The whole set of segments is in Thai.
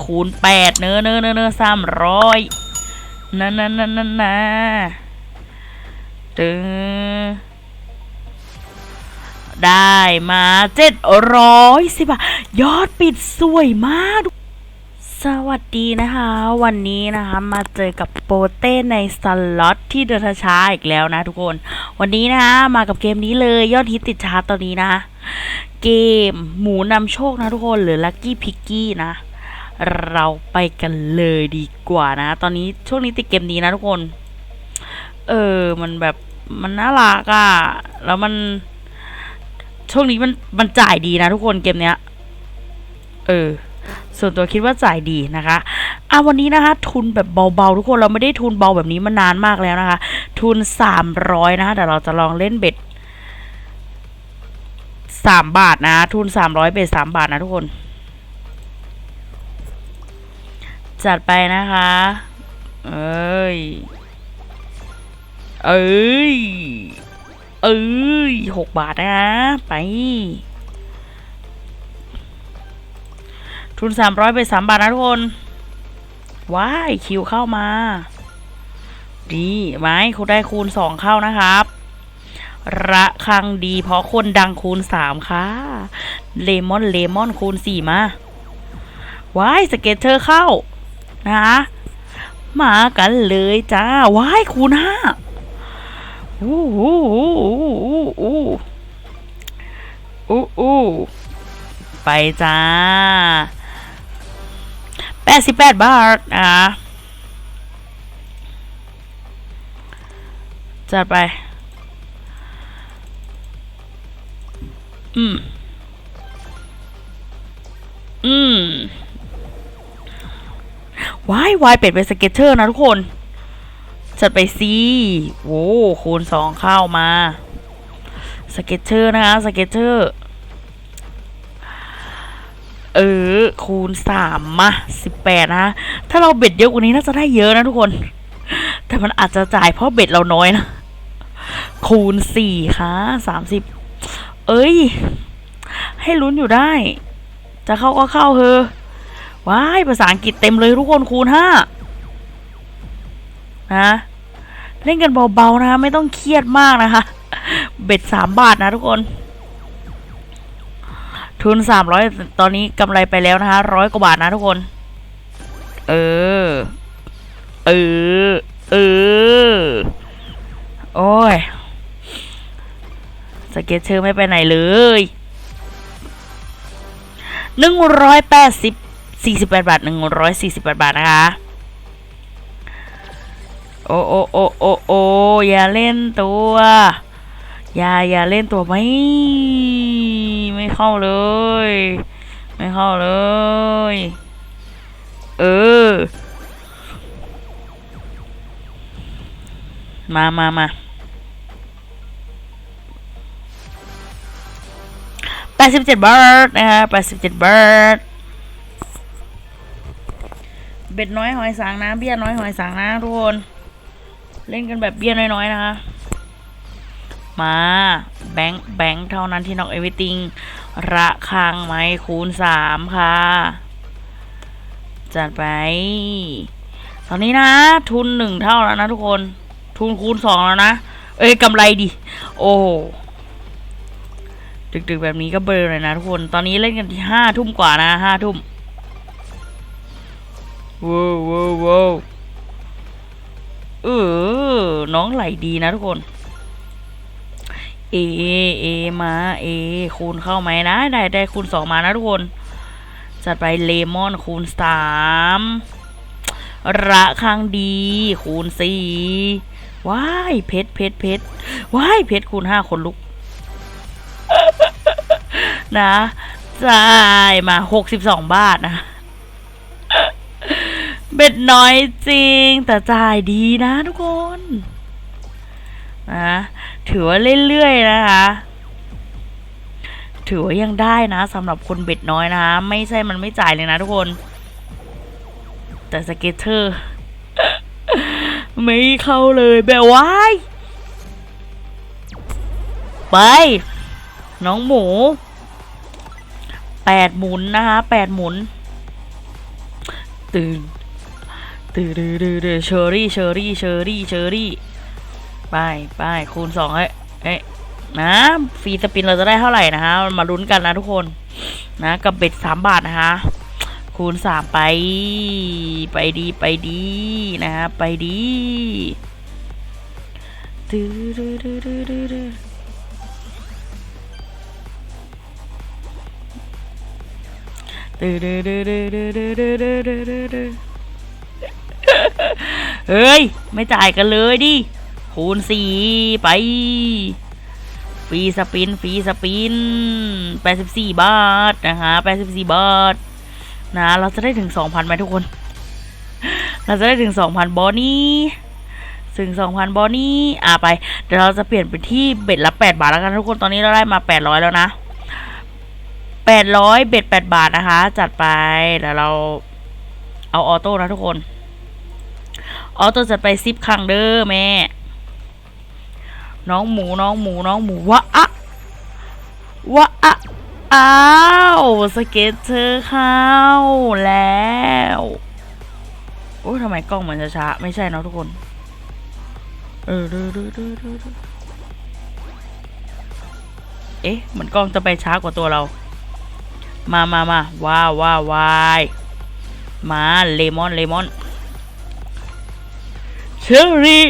คูณแปดเนื้อเนื้อเนอะเนอสามร้อยนั่นนั่นนั่นนั่นนะตึงได้มาเจ็ดร้อยสิบาทยอดปิดสวยมาก สวัสดีนะคะ วันนี้นะคะมาเจอกับโปเต้ในสล็อตที่เดินช้าอีกแล้วนะทุกคน วันนี้นะคะมากับเกมนี้เลยยอดฮิตติดชาร์ตตอนนี้นะเกมหมูนำโชคนะทุกคนหรือ Lucky p i c k y นะ เราไปกันเลยดีกว่านะ ตอนนี้ช่วงนี้ติดเกมนี้นะทุกคน เออ มันแบบมันน่ารักอะ่ะแล้วมัน ช่วงนี้มันมันจ่ายดีนะทุกคนเกมเนี้ย เออ ส่วนตัวคิดว่าจ่ายดีนะคะอะวันนี้นะคะ ทุนแบบเบาๆทุกคนเราไม่ได้ทุนเบาแบบนี้มานานมากแล้วนะคะ ทุนสามร้อยนะคะแต่เราจะลองเล่นเบ็ดสามบาทนะ ทุนสามร้อยเบ็ดสามบาทนะทุกคน จัดไปนะคะ เอ้ย เอ้ย เอ้ยหกบาทนะ ไป ทุนสามร้อยไปสามบาทนะทุกคนว้ายคิวเข้ามา ดีไหมคุณได้คูณสองเข้านะครับ ระคังดีเพราะคนดังคูณสามค่ะ เลมอนเลมอนคูณสี่มาว้ายสเก็ตเธอเข้า นะ มากันเลยจ้าว้ายคูณห้าอู้อู้อู้อู้อู้อู้ไปจ้าแปดสิบแปดบาทอะจัดไป อืม อืม วายวายเป็ดเป็นสเก็ตเชอร์นะทุกคนจัดไปสิโว้คูณสองเข้ามาสเก็ตเชอร์นะคะสเก็ตเชอร์เออคูณสามมาสิบแปดนะถ้าเราเบ็ดเยอะกว่านี้น่าจะได้เยอะนะทุกคน แต่มันอาจจะจ่ายเพราะเบ็ดเราน้อยนะ คูณสี่ค่ะสามสิบเอ้ย ให้ลุ้นอยู่ได้ จะเข้าก็เข้าเฮอ ว้ายภาษาอังกฤษเต็มเลยทุกคนคูณห้านะเล่นกันเบาๆนะคะไม่ต้องเครียดมากนะคะ เบ็ดสามบาทนะทุกคน ทุนสามร้อยตอนนี้กำไรไปแล้วนะคะร้อยกว่าบาทนะทุกคน เออ เออ เออ โอ้ย สเก็ตเชอร์ไม่ไปไหนเลยหนึ่งร้อยแปดสิบ สี่สิบแปดบาทหนึ่งร้อยสี่สิบแปดบาทนะคะ โอ้โอ้โอ้โอ้โอ้อย่าเล่นตัว อย่าอย่าเล่นตัวไม่ไม่เข้าเลย ไม่เข้าเลย เออ มามามาแปดสิบเจ็ดบาท นะคะแปดสิบเจ็ดบาท เบ็ดน้อยหอยสังนะ เบี้ยน้อยหอยสังนะทุกคน เล่นกันแบบเบี้ยน้อยๆนะคะ มาแบงค์แบงค์เท่านั้นที่นอกเอวิติงระคังไหมคูณสามค่ะ จัดไป ตอนนี้นะ ทุนหนึ่งเท่าแล้วนะทุกคน ทุนคูณสองแล้วนะ เอ้ยกำไรดิ โอ้ดึกๆแบบนี้ก็เบลอเลยนะทุกคน ตอนนี้เล่นกันที่ห้าทุ่มกว่านะห้าทุ่ม ว้าวว้าวว้าวเออ น้องไหลดีนะทุกคน เอ เอ มา เอ คูณเข้าไหมนะ ได้ได้คูณสองมานะทุกคน จัดไปเลมอนคูณสามระคังดีคูณสี่ว้ายเพชรเพชรเพชรว้ายเพชรคูณห้าคนลุก นะจ่ายมาหกสิบสองบาทนะ เบ็ดน้อยจริง แต่จ่ายดีนะทุกคนนะถือว่าเรื่อยๆนะคะ ถือว่ายังได้นะสำหรับคนเบ็ดน้อยนะคะไม่ใช่มันไม่จ่ายเลยนะทุกคน แต่สเก็ตเตอร์ ไม่เข้าเลยแบบว้ายไป น้องหมูแปดหมุนนะคะแปดหมุน ตื่น ตื่นตื่นตื่นตื่นเชอรี่เชอรี่เชอรี่เชอรี่ไปไปคูณสองเอ้ยเอ้ยนะฟรีสปินเราจะได้เท่าไหร่นะฮะมาลุ้นกันนะทุกคนนะกับเบ็ดสามบาทนะคะ คูณสามไป ไปดีไปดีนะฮะไปดีตื้อดื้อดื้อดื้อดื้อดื้อตื้อดื้อดื้อดื้อดื้อดื้อดื้อดื้อดื้อดื้อดื้อ เฮ้ย ไม่จ่ายกันเลยดิ คูณสี่ไป ฟรีสปิน ฟรีสปินแปดสิบสี่บาทนะคะแปดสิบสี่บาท นะ เราจะได้ถึงสองพันไหมทุกคน เราจะได้ถึงสองพันบอนี่ถึงสองพันบอนี่อ่าไป เดี๋ยวเราจะเปลี่ยนไปที่เบ็ดละแปดบาทแล้วกันทุกคน ตอนนี้เราได้มาแปดร้อยแล้วนะแปดร้อยเบ็ดแปดบาทนะคะ จัดไป เดี๋ยวเราเอาออโต้นะทุกคน อ๋อโต้จัดไปซิปครั้งเด้อแม่ น้องหมูน้องหมูน้องหมูวะอะวะอะอ้าวสเก็ตเธอเข้าแล้วโอ้ทำไมกล้องมันช้าๆไม่ใช่เนาะทุกคน เออดูดูดูดูดูเอ๊ะเหมือนกล้องจะไปช้ากว่าตัวเรา มามามาว้าวว้าววายมาเลมอนเลมอน เชอรี่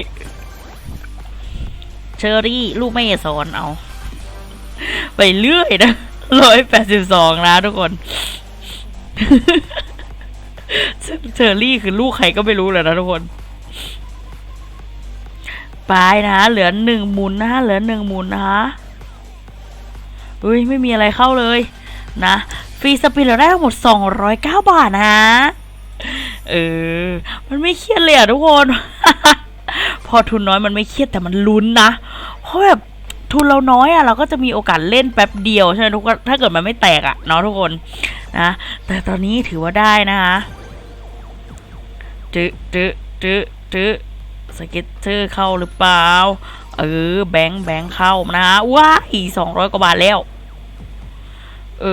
เชอรี่ ลูกไม่สอนเอา ไปเรื่อยนะร้อยแปดสิบสองนะทุกคน เชอรี่คือลูกใครก็ไม่รู้เลยนะทุกคนไปนะเหลือหนึ่งหมุนนะเหลือหนึ่งหมุนนะคะเฮ้ยไม่มีอะไรเข้าเลยนะ ฟรีสปินเราได้ทั้งหมด 209 บาทนะ เออ มันไม่เครียดเลยอะทุกคน พอทุนน้อยมันไม่เครียดแต่มันลุ้นนะ เพราะแบบทุนเราน้อยอะเราก็จะมีโอกาสเล่นแป๊บเดียวใช่ไหมทุกคนถ้าเกิดมันไม่แตกอะเนาะทุกคนนะแต่ตอนนี้ถือว่าได้นะคะจื้อจื้อจื้อจื้อสเก็ตเตอร์เข้าหรือเปล่า เออ แบงค์แบงค์เข้านะว้ายสองร้อยกว่าบาทแล้ว เอ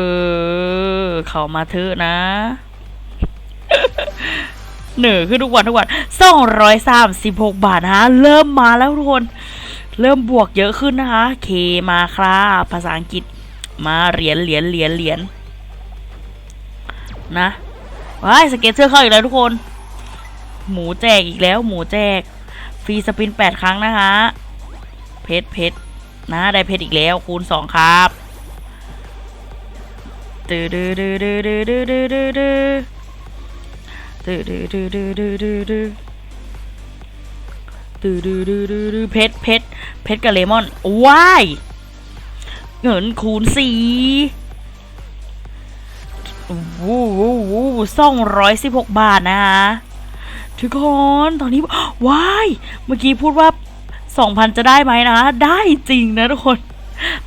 อ เข้ามาเถอะนะ เหนือขึ้นทุกวันทุกวันสองร้อยสามสิบหกบาทนะ เริ่มมาแล้วทุกคน เริ่มบวกเยอะขึ้นนะคะ เคมาครับภาษาอังกฤษ มาเหรียญเหรียญเหรียญเหรียญนะ ว้ายสเก็ตเชอร์เข้าอีกแล้วทุกคน หมูแจกอีกแล้ว หมูแจก ฟรีสปินแปดครั้งนะคะ เพชรเพชรนะ ได้เพชรอีกแล้ว คูณสองครับดืดืดืดืดืดืดืดื ดือดือดือดือดือดือดือดือดือดือดือดือดเพชรเพชรเพชรกับเลมอนว้ายเงินคูณสี่วู้วู้วู้สองร้อยสิบหกบาทนะคะทุกคนตอนนี้ว้ายเมื่อกี้พูดว่าสองพันจะได้ไหมนะ ได้จริงนะทุกคน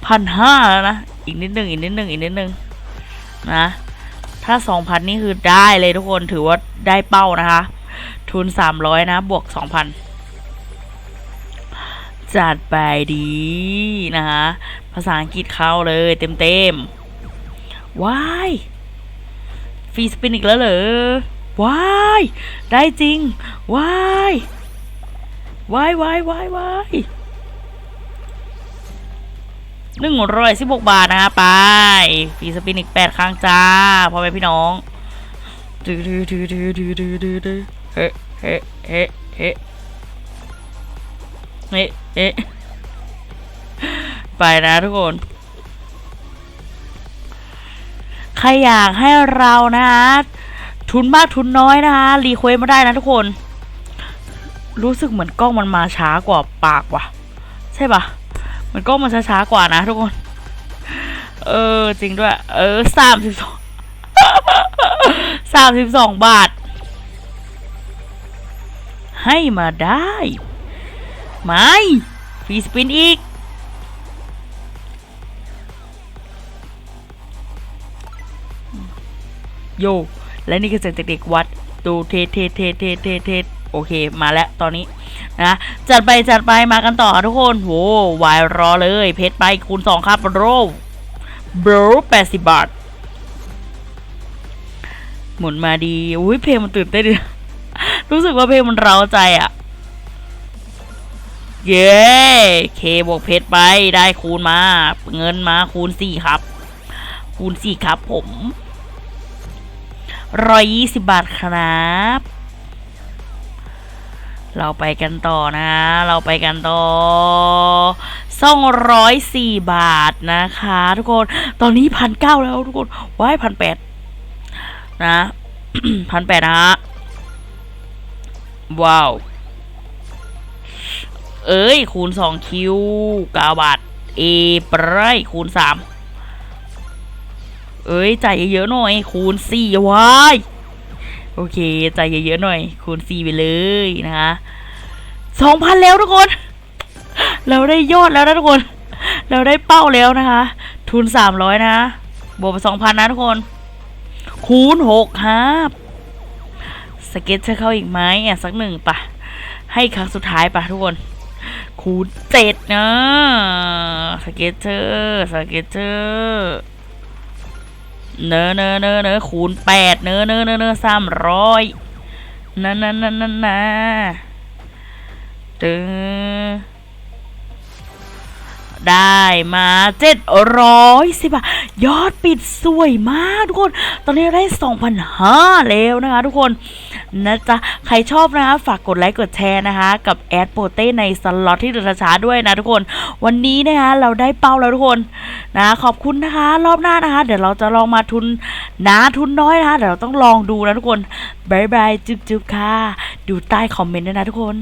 พันห้านะ อีกนิดหนึ่งอีกนิดหนึ่งอีกนิดหนึ่งนะ ถ้าสองพันนี่คือได้เลยทุกคนถือว่าได้เป้านะคะ ทุนสามร้อยนะ บวกสองพันจัดไปดีนะคะ ภาษาอังกฤษเข้าเลยเต็มเต็มๆว้ายฟรีสปินอีกแล้วเหรอว้ายได้จริงว้ายว้ายว้ายว้ายว้ายหนึ่งร้อยสิบหกบาทนะคะไป ฟีสปินอีกแปดครั้งจ้าพ่อแม่พี่น้องดื้อดื้อดื้อดื้อดื้อดื้อดื้อดื้อเฮ้เฮ้เฮ้เฮ้เอ๊ะเอ๊ะไปนะทุกคนใครอยากให้เรานะฮะทุนมากทุนน้อยนะคะรีเควสมาได้นะทุกคน รู้สึกเหมือนกล้องมันมาช้ากว่าปากว่ะ ใช่ปะเหมือนกล้องมันช้าๆกว่านะทุกคน เออ จริงด้วย เออสามสิบสองสามสิบสองบาท ให้มาได้ไม่ฟรีสปินอีก โย และนี่คือเสียงเด็กวัด ดูเทเทเทเทเทเทโอเค มาแล้วตอนนี้นะ จัดไปจัดไปมากันต่อทุกคน โหวายรอเลย เพชรไปคูณสองครับโร บรแปดสิบบาท หมุนมาดีอุ้ยเพลงมันตื่นเต้นรู้สึกว่าเพลงมันเร้าใจอะ่ะ เย้เคบวกเพชรไปได้คูณมา เงินมาคูณสี่ครับ คูณสี่ครับผมร้อยยี่สิบบาทครับ เราไปกันต่อนะ เราไปกันต่อ สองร้อยสี่บาทนะคะ ทุกคน ตอนนี้พันเก้าแล้วทุกคน ว้ายพันแปดนะพันแปดนะฮะ ว้าว เอ้ย คูณสองคิวกาบาท เอปไรคูณสามเอ้ย จ่ายเยอะๆหน่อย คูณสี่ว้าย โอเค จ่ายเยอะๆหน่อย คูณสี่ไปเลยนะคะสองพันแล้วทุกคน เราได้ยอดแล้วนะทุกคน เราได้เป้าแล้วนะคะ ทุนสามร้อยนะ บวกไปสองพันนะทุกคน คูณหกครับสเก็ตจะเข้าอีกไหมอะสักหนึ่งปะให้ครั้งสุดท้ายปะทุกคน คูณเจ็ดนะสเก็ตเตอร์สเก็ตเตอร์เนอเนอเนอเนอคูณแปดเนอเนอเนอเนอสามร้อยนั่นนั่นนั่นนั่นนะตึง ได้มาเจ็ดร้อยสิบาทยอดปิดสวยมากทุกคน ตอนนี้ได้สองพันห้าแล้วนะคะทุกคนนะจ๊ะ ใครชอบนะคะฝากกดไลค์กดแชร์นะคะ กับแอดโปเต้ในสล็อตที่เดือดช้าด้วยนะทุกคน วันนี้นะคะเราได้เป้าแล้วทุกคนนะขอบคุณนะคะ รอบหน้านะคะ เดี๋ยวเราจะลองมาทุนหนาทุนน้อยนะคะเดี๋ยวเราต้องลองดูนะทุกคนบายบายจุ๊บๆค่ะ ดูใต้คอมเมนต์ด้วยนะทุกคน